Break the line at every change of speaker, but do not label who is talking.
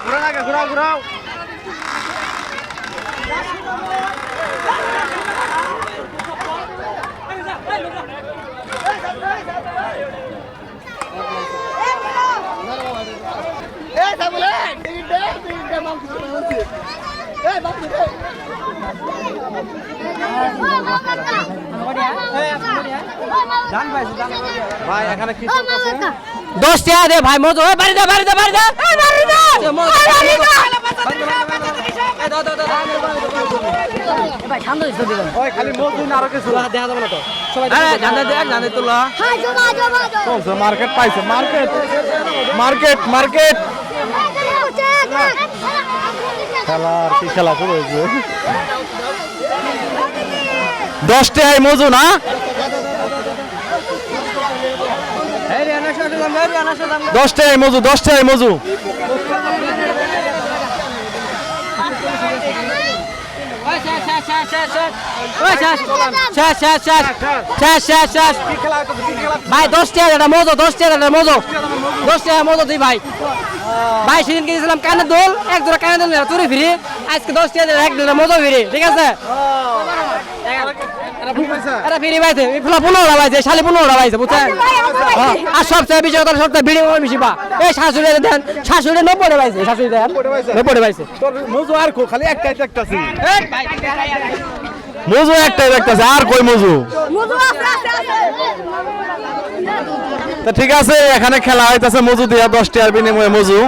ঘুরান আগে ঘুরাও ঘুরাও। ভাই এখানে কি
দশ টাকা দে ভাই এ বাড়ি দে বাড়ি দে বাড়ি দে
মার্কেট পাইছে মার্কেট মার্কেট মার্কেট খেলা আর কি খেলা মজু না দশ টাকায় মজু দশ টাকায় মজু।
ভাই, দশ টাকা মজো, দশ টাকা মজো। দশ টাকা মজো দিই ভাই। ভাই, সেদিন কিনেছিলাম কানের দোল, এক জোড়া কানের দোল চুরি ফিরি। আজকে দশ টাকা এক জোড়া মজো ফিরি, ঠিক আছে? ফিরি পাইছে পাইছে পাইছে বুঝছেন? হ্যাঁ, আর সবচেয়ে বেশি কথা সবচেয়ে বিড়ি বেশি পা এই শাশুড়ি দেন শাশুড়ি নব্বই পাইছে শাশুড়ি দেন। নব্বই পাইছে
তোর মজু আর খালি মজু একটাই দেখতাছি আর কই মজু? তো ঠিক আছে এখানে খেলা হইতাছে মজু দিয়া দশ টাকার বিনিময়ে মজু।